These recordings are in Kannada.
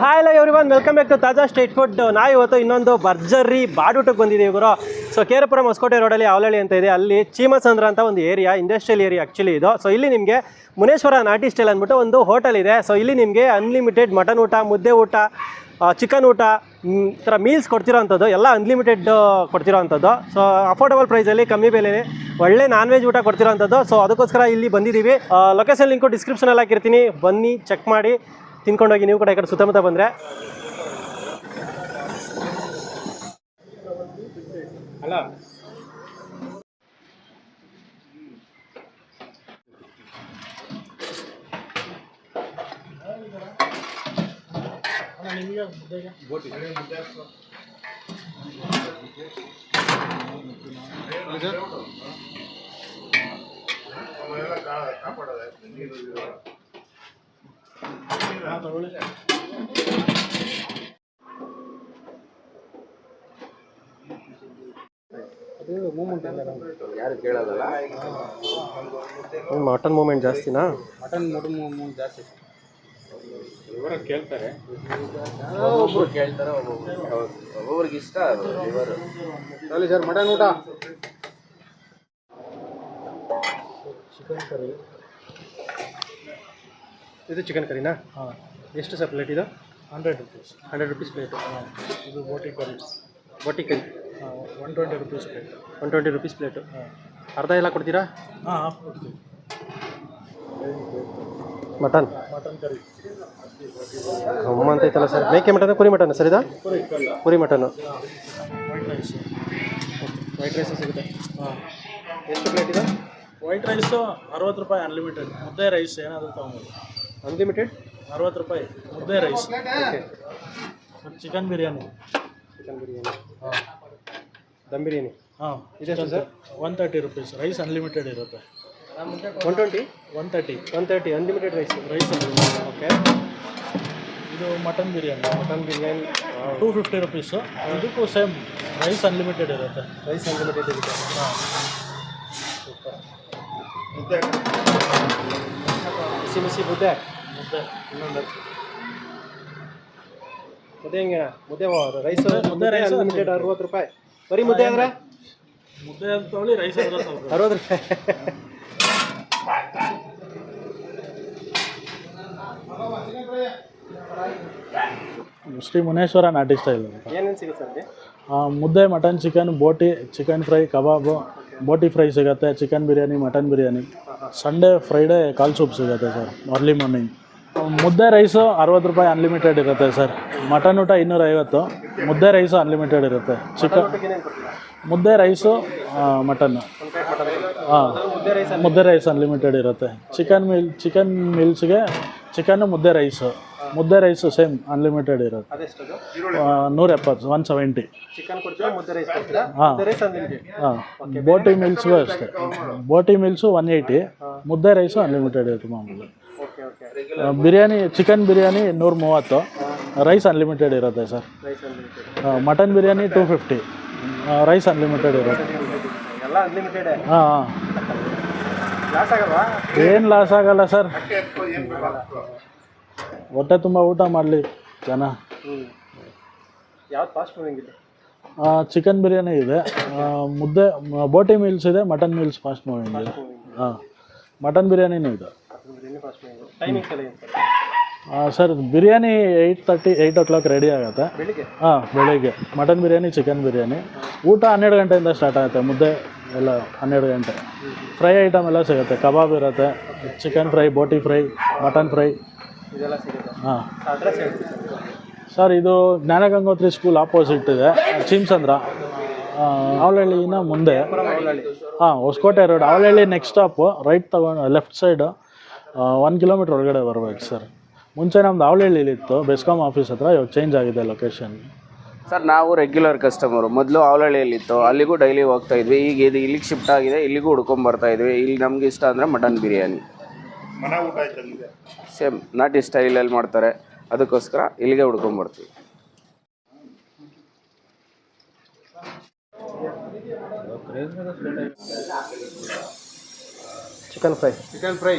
ಹಾಯ್ ಎಲ್ಲ everyone welcome back to Taaza street food ನಾ ಇವತ್ತು ಇನ್ನೊಂದು ಭರ್ಜರಿ ಬಾಡೂಟಕ್ಕೆ ಬಂದಿದ್ದೀವಿ ಗುರು. ಸೊ ಕೇರಪುರ ಹೊಸಕೋಟೆ ರೋಡಲ್ಲಿ ಅವಲಹಳ್ಳಿ ಅಂತ ಇದೆ. ಅಲ್ಲಿ ಚೀಮಸಂದ್ರ ಅಂತ ಒಂದು ಏರಿಯಾ ಇಂಡಸ್ಟ್ರಿಯಲ್ ಏರಿಯಾ ಆ್ಯಕ್ಚುಲಿ ಇದು. ಸೊ ಇಲ್ಲಿ ನಿಮಗೆ ಮುನೇಶ್ವರ ನಾಟಿ ಸ್ಟೈಲ್ ಅಂದ್ಬಿಟ್ಟು ಒಂದು ಹೋಟೆಲ್ ಇದೆ. ಸೊ ಇಲ್ಲಿ ನಿಮಗೆ ಅನ್ಲಿಮಿಟೆಡ್ ಮಟನ್ ಊಟ, ಮುದ್ದೆ ಊಟ ಚಿಕನ್ ಊಟ ಥರ ಮೀಲ್ಸ್ ಕೊಡ್ತಿರೋ ಅಂಥದ್ದು ಎಲ್ಲ ಅನ್ಲಿಮಿಟೆಡ್ ಕೊಡ್ತಿರೋ ಅಂಥದ್ದು ಸೊ ಅಫೋರ್ಡಬಲ್ ಪ್ರೈಸಲ್ಲಿ ಕಮ್ಮಿ ಬೆಲೆಯಲ್ಲಿ ಒಳ್ಳೆ ನಾನ್ ವೆಜ್ ಊಟ ಕೊಡ್ತಿರೋ ಅಂಥದ್ದು ಸೊ ಅದಕ್ಕೋಸ್ಕರ ಇಲ್ಲಿ ಬಂದಿದ್ದೀವಿ. ಲೊಕೇಶನ್ ಲಿಂಕು ಡಿಸ್ಕ್ರಿಪ್ಷನಲ್ಲಿ ಹಾಕಿರ್ತೀನಿ. ಬನ್ನಿ ಚೆಕ್ ಮಾಡಿ. ತಿನ್ಕೊಂಡೋಗಿ ನೀವು ಕೂಡ ಈ ಕಡೆ ಸುತ್ತಮುತ್ತ ಬಂದರೆ. ಅಲ್ಲ ಯಾರು ಕೇಳೋದಲ್ಲ ಮಟನ್ ಮೂಮೆಂಟ್ ಜಾಸ್ತಿನಾ? ಮಟನ್ ಮಟನ್ ಜಾಸ್ತಿ. ಇವರ ಕೇಳ್ತಾರೆ. ಒಬ್ಬೊಬ್ರು ಕೇಳ್ತಾರೆ ಒಬ್ಬೊಬ್ರಿಗೆ ಇಷ್ಟ ಅದು ಲಿವರ್. ಹೇಳಿ ಸರ್ ಮಟನ್ ಊಟ. Chicken curry. ಇದು ಚಿಕನ್ ಕರಿನಾ? ಹಾಂ. ಎಷ್ಟು ಸರ್ ಪ್ಲೇಟ್ ಇದು? Hundred rupees. Hundred rupees plate. ಇದು ಬೋಟಿ ಕರಿ. ಬೋಟಿ ಕರಿ. ಹಾಂ one twenty rupees plate. One twenty rupees plate. ಹಾಂ. ಅರ್ಧ ಎಲ್ಲ ಕೊಡ್ತೀರಾ? ಹಾಂ ಹಾಫ್ ಕೊಡ್ತೀವಿ ಮಟನ್? ಮಟನ್ ಕರಿ ಅಮ್ಮ ಅಂತ ಐತಲ್ಲ ಸರ್. ಮೇಕೆ ಮಟನ್ ಕುರಿ ಮಟನ್ ಸರ್ ಇದಾ? ಕುರಿ mutton. White rice white rice ಸಿಗುತ್ತೆ. ಹಾಂ. ಎಷ್ಟು ಪ್ಲೇಟ್ ಇದೆ? ವೈಟ್ ರೈಸು ಅರವತ್ತು ರೂಪಾಯಿ ಅನ್ಲಿಮಿಟೆಡ್ ಮುದ್ದೆ ರೈಸ್ ಏನಾದರೂ ತೊಗೊಬೋದು. ಅನ್ಲಿಮಿಟೆಡ್ ಅರವತ್ತು ರೂಪಾಯಿ ಮುದ್ದೆ rice okay chicken biryani. Chicken biryani. ಹಾಂ. ದಮ್ ಬಿರಿಯಾನಿ? ಹಾಂ. ಇದೆ sir? One thirty rupees rice unlimited ಇರುತ್ತೆ. One twenty one thirty one thirty unlimited rice rice okay ಇದು mutton biryani mutton biryani two fifty rupees ಇದಕ್ಕೂ ಸೇಮ್ ರೈಸ್ ಅನ್ಲಿಮಿಟೆಡ್ ಇರುತ್ತೆ. ರೈಸ್ ಅನ್ಲಿಮಿಟೆಡ್ ಇರುತ್ತೆ. ಹಾಂ. ಬಿಸಿ ಬಿಸಿ ಮುದ್ದೆ. ಮುದ್ದೆ. ಇನ್ನೊಂದು. ಮುದ್ದೆ ಹೆಂಗೆ ಮುದ್ದೆ ರೈಸ್ ಮುದ್ದೆ ರೈಸ್ ಅನ್ಲಿಮಿಟೆಡ್ ಅರವತ್ತು ರೂಪಾಯಿ. ಬರೀ ಮುದ್ದೆ ಅಂದರೆ? ಮುದ್ದೆ ಅಂತ ತೊಗೊಳ್ಳಿ ರೈಸ್ ಅರವತ್ತು ಅರವತ್ತು ರೂಪಾಯಿ. ಶ್ರೀ ಮುನೇಶ್ವರ ನಾಟಿ ಸ್ಟೈಲ್ ಏನೇನು ಸಿಗುತ್ತೆ ಸರ್ ಮುದ್ದೆ ಮಟನ್ ಚಿಕನ್ ಬೋಟಿ ಚಿಕನ್ ಫ್ರೈ ಕಬಾಬು ಬೋಟಿ ಫ್ರೈ ಸಿಗುತ್ತೆ chicken biryani mutton biryani. Sunday Friday ಕಾಲ್ ಸೂಪ್ ಸಿಗುತ್ತೆ ಸರ್ ಅರ್ಲಿ ಮಾರ್ನಿಂಗ್ ಮುದ್ದೆ ರೈಸು ಅರವತ್ತು ರೂಪಾಯಿ ಅನ್ಲಿಮಿಟೆಡ್ ಇರುತ್ತೆ ಸರ್ ಮಟನ್ ಊಟ ಇನ್ನೂರ ಐವತ್ತು ಮುದ್ದೆ ರೈಸು ಅನ್ಲಿಮಿಟೆಡ್ ಇರುತ್ತೆ. ಚಿಕನ್ ಮುದ್ದೆ ರೈಸು ಮಟನ್ನು ಮಟನ್ ಹಾಂ ಮುದ್ದೆ ರೈಸ್ ಅನ್ಲಿಮಿಟೆಡ್ ಇರುತ್ತೆ. ಚಿಕನ್ ಮಿಲ್ ಚಿಕನ್ ಮಿಲ್ಸ್ಗೆ ಚಿಕನ್ನು ಮುದ್ದೆ ರೈಸು ಮುದ್ದೆ ರೈಸು ಸೇಮ್ ಅನ್ಲಿಮಿಟೆಡ್ ಇರೋದು. ನೂರ ಎಪ್ಪತ್ತು ಒನ್ ಸೆವೆಂಟಿ ಹಾಂ. ಹಾಂ. ಬೋಟಿ ಮಿಲ್ಸ್ಗೂ ಅಷ್ಟೇ. ಬೋಟಿ ಮಿಲ್ಸು ಒನ್ ಏಯ್ಟಿ ಮುದ್ದೆ ರೈಸು ಅನ್ಲಿಮಿಟೆಡ್ ಇರುತ್ತೆ ಮಾಮೂಲಿ. ಬಿರಿಯಾನಿ ಚಿಕನ್ ಬಿರಿಯಾನಿ ನೂರ ಮೂವತ್ತು ರೈಸ್ ಅನ್ಲಿಮಿಟೆಡ್ ಇರುತ್ತೆ sir. Mutton biryani two fifty rice unlimited ಇರುತ್ತೆ. ಹಾಂ. ಏನು ಲಾಸ್ ಆಗಲ್ಲ ಸರ್. ಹೊಟ್ಟೆ ತುಂಬ ಊಟ ಮಾಡಲಿ ಜನ. ಯಾವ್ದು ಫಾಸ್ಟ್ ಚಿಕನ್ ಬಿರಿಯಾನಿ ಇದೆ. ಆ, ಮುದ್ದೆ ಮ- ಬೋಟಿ ಮೀಲ್ಸ್ ಇದೆ ಮಟನ್ ಮೀಲ್ಸ್ ಫಾಸ್ಟ್ ಮೂವಿಂಗ್ ಇದೆ ಹಾಂ ಮಟನ್ ಬಿರಿಯಾನಿನೂ ಇದೆ. ಬಿರಿಯಾನಿ ಫಾಸ್ಟ್ ಮೂವಿಂಗ್ ಟೈಮಿಂಗ್ಸ್ ಎಲ್ಲ ಏನು ಸರ್ ಆ, sir biryani eight thirty eight o'clock ready ಆಗುತ್ತೆ. ಬೆಳಿಗ್ಗೆ? ಹಾಂ ಬೆಳಿಗ್ಗೆ. Mutton biryani chicken biryani. ಊಟ ಹನ್ನೆರಡು ಗಂಟೆಯಿಂದ ಸ್ಟಾರ್ಟ್ ಆಗುತ್ತೆ ಮುದ್ದೆ ಎಲ್ಲ ಹನ್ನೆರಡು ಗಂಟೆ. ಫ್ರೈ ಐಟಮ್ ಎಲ್ಲ ಸಿಗುತ್ತೆ. ಕಬಾಬ್ ಇರುತ್ತೆ ಚಿಕನ್ ಫ್ರೈ ಬೋಟಿ ಫ್ರೈ ಮಟನ್ ಫ್ರೈ ಹಾಂ. ಸರ್ ಸರ್ ಇದು ಜ್ಞಾನಗಂಗೋತ್ರಿ ಸ್ಕೂಲ್ ಆಪೋಸಿಟ್ ಇದೆ ಚೀಮ್ಸಂದ್ರ ಅವಳಹಳ್ಳಿನ ಮುಂದೆ. ಹಾಂ Hosakote road Avalahalli next stop right ತಗೊಂಡು ಲೆಫ್ಟ್ ಸೈಡು ಒನ್ ಕಿಲೋಮೀಟ್ರ್ ಒಳಗಡೆ ಬರಬೇಕು ಸರ್. ಮುಂಚೆ ನಮ್ದು ಅವಳಹಳ್ಳಿಲಿ ಇತ್ತು ಬೆಸ್ಕಾಮ್ ಆಫೀಸ್ ಹತ್ರ ಇವಾಗ ಚೇಂಜ್ ಆಗಿದೆ ಲೊಕೇಶನ್ ಸರ್ ನಾವು ರೆಗ್ಯುಲರ್ ಕಸ್ಟಮರು ಮೊದಲು ಅವಳಹಳ್ಳಿಯಲ್ಲಿತ್ತು ಅಲ್ಲಿಗೂ ಡೈಲಿ ಹೋಗ್ತಾ ಇದ್ವಿ. ಈಗ ಇದು ಇಲ್ಲಿಗೆ ಶಿಫ್ಟ್ ಆಗಿದೆ ಇಲ್ಲಿಗೂ ಹುಡ್ಕೊಂಡು ಬರ್ತಾ ಇದ್ವಿ. ಇಲ್ಲಿ ನಮ್ಗೆ ಇಷ್ಟ ಅಂದರೆ ಮಟನ್ ಬಿರಿಯಾನಿ. ಸೇಮ್ ನಾಟಿ ಸ್ಟೈಲಲ್ಲಿ ಮಾಡ್ತಾರೆ. ಅದಕ್ಕೋಸ್ಕರ ಇಲ್ಲಿಗೆ ಹುಡ್ಕೊಂಡ್ಬರ್ತೀವಿ. ಚಿಕನ್ ಫ್ರೈ ಚಿಕನ್ ಫ್ರೈ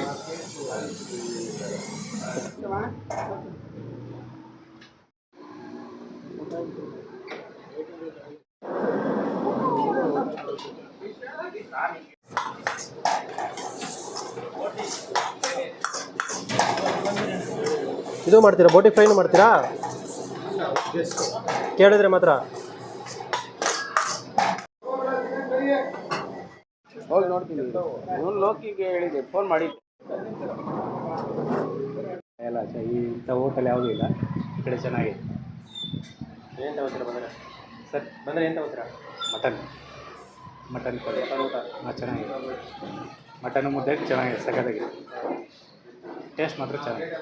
ಇದು ಮಾಡ್ತೀರಾ? ಬೋಟಿ ಫ್ರೈನು ಮಾಡ್ತೀರಾ? ಕೇಳಿದ್ರೆ ಮಾತ್ರ. ಹೋಗಿ ನೋಡ್ತೀನಿ. ಲೋಕಿಗೆ ಹೇಳಿದೆ. ಫೋನ್ ಮಾಡಿ ಎಲ್ಲ ಈ ಇಂಥ ಹೋಟೆಲ್ ಯಾವುದೂ ಇಲ್ಲ. ಈ ಕಡೆ ಚೆನ್ನಾಗಿದೆ. ಏನು ತಗೋತೀರಾ ಬಂದರೆ? ಸರ್ ಬಂದರೆ ಏನು ತಗೋತೀರಾ? ಮಟನ್. ಮಟನ್ ಕೊಡಿ ಹಾಂ ಚೆನ್ನಾಗಿದೆ. ಮಟನ್ ಮುದ್ದೆ ಚೆನ್ನಾಗಿದೆ ಸಖತ್ತಾಗಿದೆ. ಟೇಸ್ಟ್ ಮಾತ್ರ ಚೆನ್ನಾಗಿದೆ.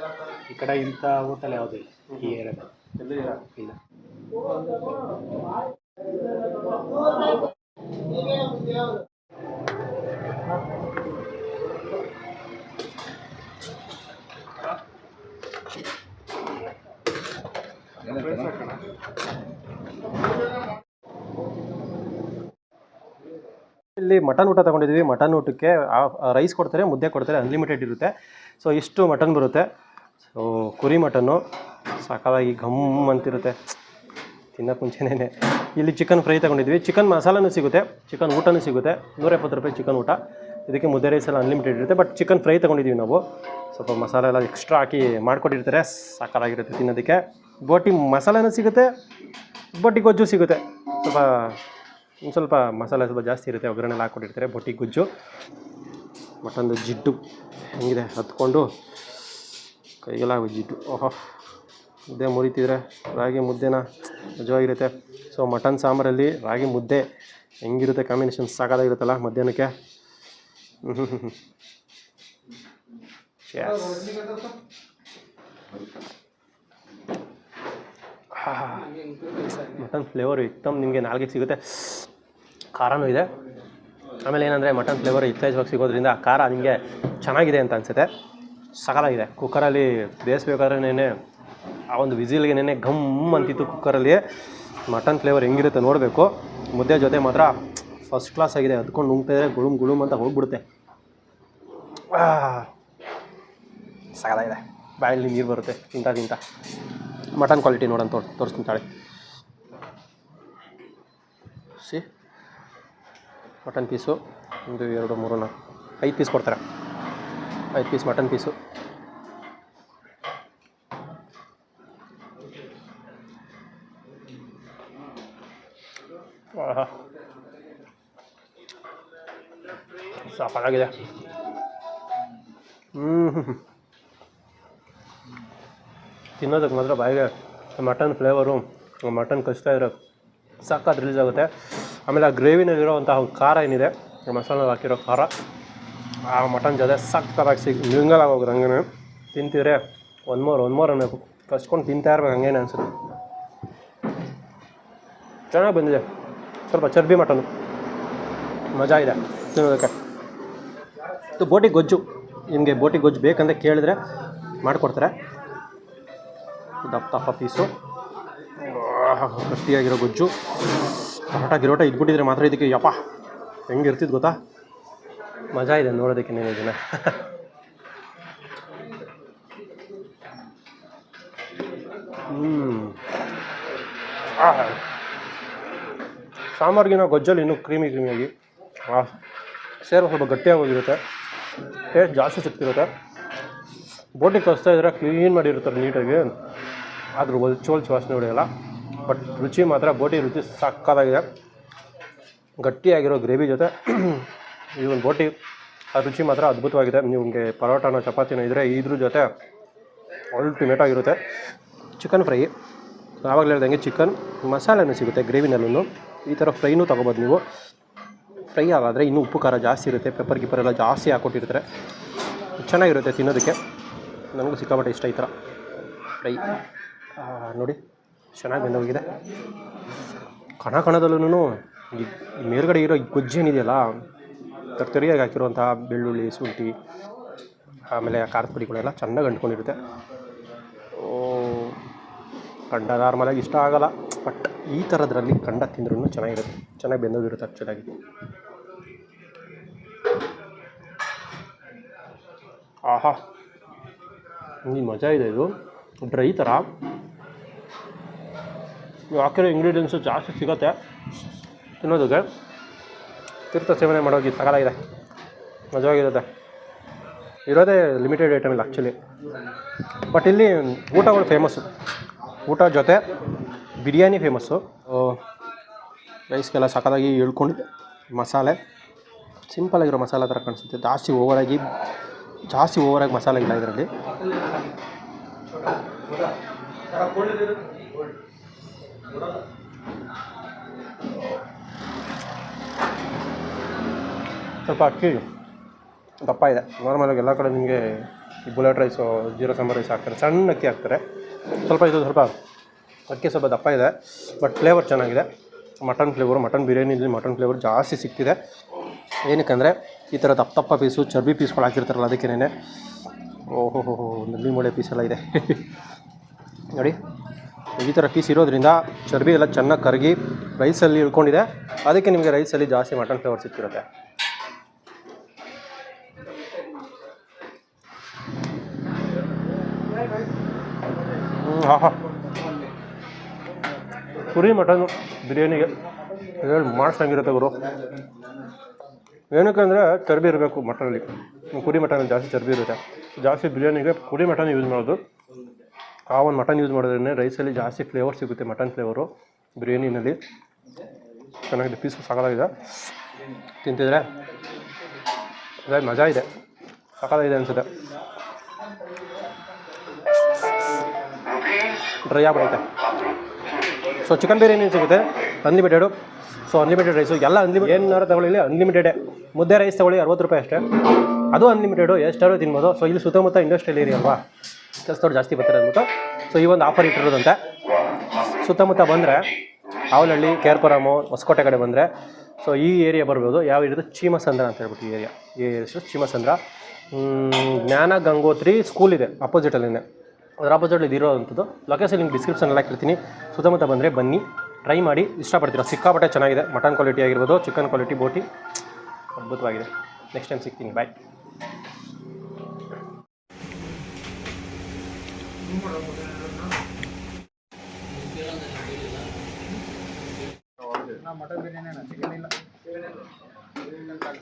ಈ ಕಡೆ ಇಂಥ ಹೋಟೆಲ್ ಯಾವುದೂ ಇಲ್ಲ. ಈ ಏರಿಯಾದಲ್ಲಿ ಇಲ್ಲ. ಇಲ್ಲ ಇಲ್ಲಿ ಮಟನ್ ಊಟ ತೊಗೊಂಡಿದ್ದೀವಿ. ಮಟನ್ ಊಟಕ್ಕೆ ರೈಸ್ ಕೊಡ್ತಾರೆ, ಮುದ್ದೆ ಕೊಡ್ತಾರೆ ಅನ್ಲಿಮಿಟೆಡ್ ಇರುತ್ತೆ. ಸೊ ಇಷ್ಟು ಮಟನ್ ಬರುತ್ತೆ. ಸೊ ಕುರಿ ಮಟನ್ನು ಸಾಕಾಗಿ ಘಮ್ ಅಂತಿರುತ್ತೆ. ತಿನ್ನೋಕೆ ಮುಂಚೆನೇ ಇಲ್ಲಿ ಚಿಕನ್ ಫ್ರೈ ತೊಗೊಂಡಿದ್ವಿ ಚಿಕನ್ ಮಸಾಲನೂ ಸಿಗುತ್ತೆ. ಚಿಕನ್ ಊಟನೂ ಸಿಗುತ್ತೆ. ನೂರೆಪ್ಪತ್ತು ರೂಪಾಯಿ ಚಿಕನ್ ಊಟ. ಇದಕ್ಕೆ ಮುದ್ದೆ ರೈಸ್ ಎಲ್ಲ ಅನ್ಲಿಮಿಟೆಡ್ ಇರುತ್ತೆ. ಬಟ್ ಚಿಕನ್ ಫ್ರೈ ತೊಗೊಂಡಿದ್ದೀವಿ ನಾವು. ಸ್ವಲ್ಪ ಮಸಾಲೆ ಎಲ್ಲ ಎಕ್ಸ್ಟ್ರಾ ಹಾಕಿ ಮಾಡಿಕೊಟ್ಟಿರ್ತಾರೆ. ಸಾಕಾಗಿರುತ್ತೆ ತಿನ್ನೋದಕ್ಕೆ. ಬೋಟಿ ಮಸಾಲೆನೂ ಸಿಗುತ್ತೆ. ಬೋಟಿ ಗೊಜ್ಜು ಸಿಗುತ್ತೆ. ಸ್ವಲ್ಪ ಒಂದು ಸ್ವಲ್ಪ ಮಸಾಲೆ ಸ್ವಲ್ಪ ಜಾಸ್ತಿ ಇರುತ್ತೆ ಒಗ್ಗರಣೆ ಎಲ್ಲ ಹಾಕ್ಕೊಟ್ಟಿರ್ತಾರೆ ಬೊಟ್ಟಿ, ಗುಜ್ಜು, ಮಟನ್ದು ಜಿಡ್ಡು ಹೆಂಗಿದೆ, ಹತ್ಕೊಂಡು ಕೈಗೆಲ್ಲ ಜಿಡ್ಡು. ಓಹೋ, ಮುದ್ದೆ ಮುರಿತಿದ್ರೆ ರಾಗಿ ಮುದ್ದೆನ ನಿಜವಾಗಿರುತ್ತೆ. ಸೊ ಮಟನ್ ಸಾಂಬಾರಲ್ಲಿ ರಾಗಿ ಮುದ್ದೆ ಹೆಂಗಿರುತ್ತೆ ಕಾಂಬಿನೇಷನ್ ಸಾಕಾಗಿರುತ್ತಲ್ಲ ಮಧ್ಯಾಹ್ನಕ್ಕೆ? ಮಟನ್ ಫ್ಲೇವರ್ ಇತ್ತಮ್ ನಿಮಗೆ ನಾಲ್ಕಿಗೆ ಸಿಗುತ್ತೆ. ಖಾರನೂ ಇದೆ. ಆಮೇಲೆ ಏನಂದರೆ ಮಟನ್ ಫ್ಲೇವರ್ ಯಥೇಚ್ಛವಾಗಿ ಸಿಗೋದ್ರಿಂದ ಖಾರ ನಿಮಗೆ ಚೆನ್ನಾಗಿದೆ ಅಂತ ಅನಿಸುತ್ತೆ. ಸಕಲಾಗಿದೆ ಕುಕ್ಕರಲ್ಲಿ ಬೇಯಿಸ್ಬೇಕಾದ್ರೆ ಆ ಒಂದು ವಿಸಿಲ್ಗೆ ನೆನೆ ಘಮ್ ಅಂತಿತ್ತು ಕುಕ್ಕರಲ್ಲಿ ಮಟನ್ ಫ್ಲೇವರ್ ಹೆಂಗಿರುತ್ತೆ ನೋಡಬೇಕು. ಮುದ್ದೆ ಜೊತೆ ಮಾತ್ರ ಫಸ್ಟ್ ಕ್ಲಾಸ್ ಆಗಿದೆ. ಅದ್ಕೊಂಡು ನುಂಗ್ತಾಯಿದ್ರೆ ಗುಳುಮ್ ಗುಳುಮ್ ಅಂತ ಹೋಗ್ಬಿಡುತ್ತೆ. ಸಕಲಾಗಿದೆ ಬಾಯಲ್ಲಿ ನೀರು ಬರುತ್ತೆ. ತಿಂತ ತಿಂತ. ಮಟನ್ ಕ್ವಾಲಿಟಿ ನೋಡೋಣ ತೋರ್ ತೋರಿಸ್ತೀನಿ ತಾಳೆ ಸಿ ಮಟನ್ ಪೀಸು, ಒಂದು, ಎರಡು, ಮೂರು, ನಾಲ್ಕು. ಐದು ಪೀಸ್ ಕೊಡ್ತಾರೆ. ಐದು ಪೀಸ್ ಮಟನ್ ಪೀಸು. ಸಾಫಾಗಿದೆ ಹ್ಞೂ ತಿನ್ನೋದಕ್ಕೆ ಮಾತ್ರ ಬಾಯಿಗೆ ಮಟನ್ ಫ್ಲೇವರು ಮಟನ್ ಕಚ್ತಾ ಇರೋ ಸಖತ್ ರಿಲೀಸ್ ಆಗುತ್ತೆ. ಆಮೇಲೆ ಆ ಗ್ರೇವಿನಲ್ಲಿರೋವಂಥ ಒಂದು ಖಾರ ಏನಿದೆ ಮಸಾಲೆ ಹಾಕಿರೋ ಖಾರ, ಆ ಮಟನ್ ಜೊತೆ ಸಕ್ಕತ್ತಾಗಿ ಸಿಗ್ ಮಿಂಗಲ್ ಆಗೋಗುತ್ತೆ ಹಂಗೆ ತಿಂತಿದ್ರೆ ಒಂದು ಮೋರ್ ಒಂದು ಮೋರ್ ಅನ್ನಬೇಕು. ಕಚ್ಕೊಂಡು ತಿಂತಾ ಇರ್ಬೇಕು, ಹಂಗೇನೆ ಅನಿಸುತ್ತೆ. ಚೆನ್ನಾಗಿ ಬಂದಿದೆ. ಸ್ವಲ್ಪ ಚರ್ಬಿ ಮಟನು. ಮಜಾ ಇದೆ ತಿನ್ನೋದಕ್ಕೆ. ಇದು ಬೋಟಿ ಗೊಜ್ಜು. ನಿಮಗೆ ಬೋಟಿ ಗೊಜ್ಜು ಬೇಕಂತ ಕೇಳಿದ್ರೆ ಮಾಡಿಕೊಡ್ತಾರೆ. ದಪ್ಪ ದಪ್ಪ ಪೀಸು. ಗಟ್ಟಿಯಾಗಿರೋ ಗೊಜ್ಜು. ಟೊಮಟ ಗಿರೋಟ ಇದ್ಬಿಟ್ಟಿದ್ರೆ ಮಾತ್ರ ಇದಕ್ಕೆ ಯಪ್ಪ ಹೆಂಗೆ ಗೊತ್ತಾ? ಮಜಾ ಇದೆ ನೋಡೋದಕ್ಕೆ ನೀನು ಇದನ್ನ. ಹ್ಞೂ ಸಾಂಬಾರ್ಗಿನ ಗೊಜ್ಜಲ್ಲಿ ಇನ್ನೂ ಕ್ರೀಮಿ ಕ್ರೀಮಿಯಾಗಿ. ಸೇರು ಸ್ವಲ್ಪ ಗಟ್ಟಿಯಾಗಿ ಹೋಗಿರುತ್ತೆ. ಟೇಸ್ಟ್ ಜಾಸ್ತಿ ಸಿಗ್ತಿರುತ್ತೆ. ಬೋಟಿಗೆ ಕಳಿಸ್ತಾ ಇದ್ರೆ ಕ್ಲೀನ್ ಮಾಡಿರ್ತಾರೆ ನೀಟಾಗಿ. ಆದರೂ ಚೋಲ್ ಚುವಾಸನೆ ವಾಸನೆ ಹೊಡೆಯಲ್ಲ. ಬಟ್ ರುಚಿ ಮಾತ್ರ, ಬೋಟಿ ರುಚಿ ಸಕ್ಕತ್ತಾಗಿದೆ ಗಟ್ಟಿಯಾಗಿರೋ ಗ್ರೇವಿ ಜೊತೆ ಈ ಒಂದು ಬೋಟಿ, ಆ ರುಚಿ ಮಾತ್ರ ಅದ್ಭುತವಾಗಿದೆ. ನಿಮಗೆ ಪರೋಟಾನೋ ಚಪಾತಿನೋ ಇದ್ದರೆ ಇದ್ರ ಜೊತೆ ಅಲ್ಟಿಮೇಟ್ ಆಗಿರುತ್ತೆ. ಚಿಕನ್ ಫ್ರೈ ಆವಾಗಲೇ ಹೇಳ್ದಂಗೆ ಚಿಕನ್ ಮಸಾಲೆನೂ ಸಿಗುತ್ತೆ ಗ್ರೇವಿನಲ್ಲೂ ಈ ಥರ ಫ್ರೈನೂ ತೊಗೋಬೋದು ನೀವು. ಫ್ರೈ ಆಗಾದರೆ ಇನ್ನೂ ಉಪ್ಪು, ಖಾರ ಜಾಸ್ತಿ ಇರುತ್ತೆ ಪೆಪ್ಪರ್ ಗಿಪ್ಪರ್ ಎಲ್ಲ ಜಾಸ್ತಿ ಹಾಕ್ಕೊಟ್ಟಿರ್ತಾರೆ. ಚೆನ್ನಾಗಿರುತ್ತೆ ತಿನ್ನೋದಕ್ಕೆ. ನನಗೂ ಸಿಕ್ಕಾಪಟ್ಟೆ ಇಷ್ಟ ಈ ಥರ. ಫ್ರೈ ನೋಡಿ. ಚೆನ್ನಾಗಿ ಬೆಂದೋಗಿದೆ. ಕಣ ಕಣದಲ್ಲೂ ಈ ಮೇಲ್ಗಡೆ ಇರೋ ಈ ಗೊಜ್ಜು ಏನಿದೆಯಲ್ಲ ತರ್ತರಿಯಾಗಿ ಹಾಕಿರುವಂಥ ಬೆಳ್ಳುಳ್ಳಿ, ಶುಂಠಿ, ಆಮೇಲೆ ಖಾರದ ಪುಡಿಗಳೆಲ್ಲ ಚೆನ್ನಾಗಿ ಅಂಟ್ಕೊಂಡಿರುತ್ತೆ. ಓ ಕಂಡ ನಾರ್ಮಲಾಗಿ ಇಷ್ಟ ಆಗಲ್ಲ. ಬಟ್ ಈ ಥರದ್ರಲ್ಲಿ ಕಂಡ ತಿಂದ್ರೂ ಚೆನ್ನಾಗಿರುತ್ತೆ. ಚೆನ್ನಾಗಿ ಬೆಂದೋಗಿರುತ್ತೆ ಆ್ಯಕ್ಚುಲಾಗಿ ಆಹಾ ಈ ಮಜಾ ಇದೆ ಇದು. ಡ್ರೈ ಥರ. ಇವು ಹಾಕಿರೋ ಇಂಗ್ರೀಡಿಯೆಂಟ್ಸು ಜಾಸ್ತಿ ಸಿಗುತ್ತೆ. ತಿನ್ನೋದಕ್ಕೆ ತೀರ್ಥ ಸೇವನೆ ಮಾಡೋಗಿ ತಗಲಾಗಿದೆ. ಮಜವಾಗಿರುತ್ತೆ. ಇರೋದೇ ಲಿಮಿಟೆಡ್ ಐಟಮ್ ಇಲ್ಲ ಆ್ಯಕ್ಚುಲಿ ಬಟ್ ಇಲ್ಲಿ ಊಟಗಳು ಫೇಮಸ್ಸು ಊಟ ಜೊತೆ ಬಿರಿಯಾನಿ ಫೇಮಸ್ಸು ರೈಸ್ಗೆಲ್ಲ ಸಖತ್ತಾಗಿ ಇಳ್ಕೊಂಡಿದೆ ಮಸಾಲೆ. ಸಿಂಪಲಾಗಿರೋ ಮಸಾಲೆ ಥರ ಕಾಣಿಸುತ್ತೆ. ಜಾಸ್ತಿ ಓವರಾಗಿ ಜಾಸ್ತಿ ಓವರಾಗಿ ಮಸಾಲೆ ಇಲ್ಲ ಇದರಲ್ಲಿ. ಸ್ವಲ್ಪ ಅಕ್ಕಿ ದಪ್ಪ ಇದೆ. ನಾರ್ಮಲಾಗಿ ಎಲ್ಲ ಕಡೆ ನಿಮಗೆ ಈ bullet rice zero sambar rice ಹಾಕ್ತಾರೆ. ಸಣ್ಣ ಅಕ್ಕಿ ಹಾಕ್ತಾರೆ. ಸ್ವಲ್ಪ ಇದು ಸ್ವಲ್ಪ ಅಕ್ಕಿ ಸ್ವಲ್ಪ ದಪ್ಪ ಇದೆ ಬಟ್ ಫ್ಲೇವರ್ ಚೆನ್ನಾಗಿದೆ. ಮಟನ್ ಫ್ಲೇವರು ಮಟನ್ ಬಿರಿಯಾನಿಲಿ ಮಟನ್ ಫ್ಲೇವರ್ ಜಾಸ್ತಿ ಸಿಕ್ತಿದೆ. ಏನಕ್ಕಂದರೆ ಈ ಥರ ದಪ್ಪ ದಪ್ಪ ಪೀಸು ಚರ್ಬಿ ಪೀಸ್ಗಳು ಹಾಕಿರ್ತಾರಲ್ಲ ಅದಕ್ಕೇನೆ ಓಹೋ ಹೋ ಹೋ ನಲ್ಲಿ ಮೊಳೆ ಪೀಸ್ ಎಲ್ಲ ಇದೆ. ನೋಡಿ. ಈ ಥರ ಪೀಸ್ ಇರೋದ್ರಿಂದ ಚರ್ಬಿ ಎಲ್ಲ ಚೆನ್ನಾಗಿ ಕರಗಿ ರೈಸಲ್ಲಿ ಇಳ್ಕೊಂಡಿದೆ. ಅದಕ್ಕೆ ನಿಮಗೆ ರೈಸಲ್ಲಿ ಜಾಸ್ತಿ ಮಟನ್ ಫ್ಲೇವರ್ ಸಿಕ್ತಿರುತ್ತೆ ಆಹಾ ಕುರಿ ಮಟನ್ ಬಿರಿಯಾನಿಗೆ ಹೇಳಿ ಮಾಡಿಸ್ದಂಗಿರುತ್ತೆ ಗುರು. ಏನಕ್ಕೆ ಅಂದರೆ ಚರ್ಬಿ ಇರಬೇಕು ಮಟನಲ್ಲಿ ಕುರಿ ಮಟನಲ್ಲಿ ಜಾಸ್ತಿ ಚರ್ಬಿ ಇರುತ್ತೆ. ಜಾಸ್ತಿ ಬಿರಿಯಾನಿಗೆ ಕುರಿ ಮಟನ್ ಯೂಸ್ ಮಾಡೋದು. ಆ ಒಂದು ಮಟನ್ ಯೂಸ್ ಮಾಡೋದ್ರಿಂದ ರೈಸಲ್ಲಿ ಜಾಸ್ತಿ ಫ್ಲೇವರ್ ಸಿಗುತ್ತೆ ಮಟನ್ ಫ್ಲೇವರು ಬಿರಿಯಾನಿನಲ್ಲಿ. ಚೆನ್ನಾಗಿದೆ ಪೀಸ್ ಸಾಕಾಗಿದೆ. ತಿಂತಿದ್ರೆ ಅದೇ ಮಜಾ ಇದೆ, ಸಾಕಾಗಿದೆ ಅನಿಸುತ್ತೆ. ಡ್ರೈ ಆಗ್ಬಿಡುತ್ತೆ. ಸೊ ಚಿಕನ್ ಬಿರಿಯಾನಿ ಸಿಗುತ್ತೆ ಅನ್ಲಿಮಿಟೆಡು ಸೊ ಅನ್ಲಿಮಿಟೆಡ್ ರೈಸು ಎಲ್ಲ ಅನ್ಲಿಮಿಟೆಡ್ ಏನಾರು ತಗೊಳ್ಳಿ ಅನ್ಲಿಮಿಟೆಡೇ ಮುದ್ದೆ ರೈಸ್ ತಗೊಳ್ಳಿ ಅರವತ್ತು ರೂಪಾಯಿ ಅಷ್ಟೇ. ಅದು ಅನ್ಲಿಮಿಟೆಡು ಎಷ್ಟಾದ್ರೂ ತಿನ್ಬೋದು. ಸೊ ಇಲ್ಲಿ ಸುತ್ತಮುತ್ತ ಇಂಡಸ್ಟ್ರಿಯಲ್ ಏರಿಯಾ ಅಲ್ವಾ ಕೆಲಸದವ್ರು ಜಾಸ್ತಿ ಬರ್ತಾರೆ ಅಂದ್ಬಿಟ್ಟು. ಸೊ ಈ ಒಂದು ಆಫರ್ ಇಟ್ಟಿರೋದಂತೆ. ಸುತ್ತಮುತ್ತ ಬಂದರೆ ಆವಲಹಳ್ಳಿ ಕೇರ್ಪುರಮು, ಹೊಸಕೋಟೆ ಕಡೆ ಬಂದರೆ ಸೊ ಈ ಏರಿಯಾ ಬರ್ಬೋದು. ಯಾವ ಇರೋದು ಚೀಮಸಂದ್ರ ಅಂತ ಹೇಳ್ಬಿಟ್ಟು ಈ ಏರಿಯಾ ಈ ಏರಿಯಾ ಚೀಮಸಂದ್ರ. ಜ್ಞಾನ ಗಂಗೋತ್ರಿ ಸ್ಕೂಲ್ ಇದೆ ಅಪೋಸಿಟಲ್ಲಿನೇ ಅದರ ಅಪೋಸಿಟಲ್ಲಿ ಇರೋವಂಥದ್ದು. ಲೊಕೇಶನ್ ನಿಮ್ಗೆ ಎಲ್ಲ ಹಾಕಿರ್ತೀನಿ ಸುತ್ತಮುತ್ತ ಬಂದರೆ ಬನ್ನಿ ಟ್ರೈ ಮಾಡಿ, ಇಷ್ಟಪಡ್ತೀರ? ಸಿಕ್ಕಾಪಟ್ಟೆ ಚೆನ್ನಾಗಿದೆ. ಮಟನ್ ಕ್ವಾಲಿಟಿ ಆಗಿರ್ಬೋದು ಚಿಕನ್ ಕ್ವಾಲಿಟಿ ಬೋಟಿ. ಅದ್ಭುತವಾಗಿದೆ. ನೆಕ್ಸ್ಟ್ ಟೈಮ್ ಸಿಗ್ತೀನಿ. ಬಾಯ್ ಮಾಡೋಣ ಚಿಕನ್ ಫ್ರೈ